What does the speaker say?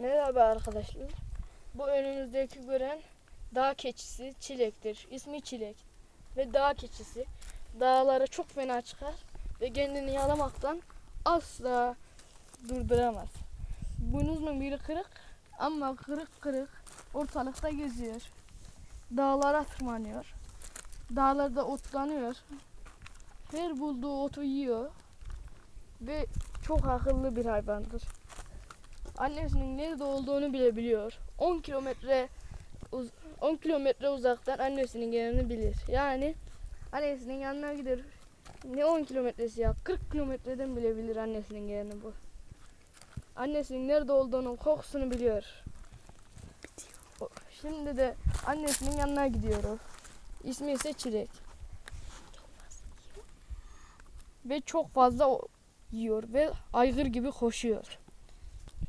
Merhaba arkadaşlar. Bu önümüzdeki gören dağ keçisi çilektir. İsmi çilek ve dağ keçisi dağlara çok fena çıkar ve kendini yalamaktan asla durduramaz. Boynuzunun biri kırık ama kırık kırık ortalıkta geziyor. Dağlara tırmanıyor. Dağlarda otlanıyor. Her bulduğu otu yiyor ve çok akıllı bir hayvandır annesinin nerede olduğunu bile biliyor. 10 kilometre uz- 10 kilometre uzaktan annesinin yerini bilir. Yani annesinin yanına gider. Ne 10 kilometresi ya? 40 kilometreden bile bilir annesinin yerini bu. Annesinin nerede olduğunun kokusunu biliyor. Şimdi de annesinin yanına gidiyor. İsmi ise Çilek. Ve çok fazla yiyor ve aygır gibi koşuyor.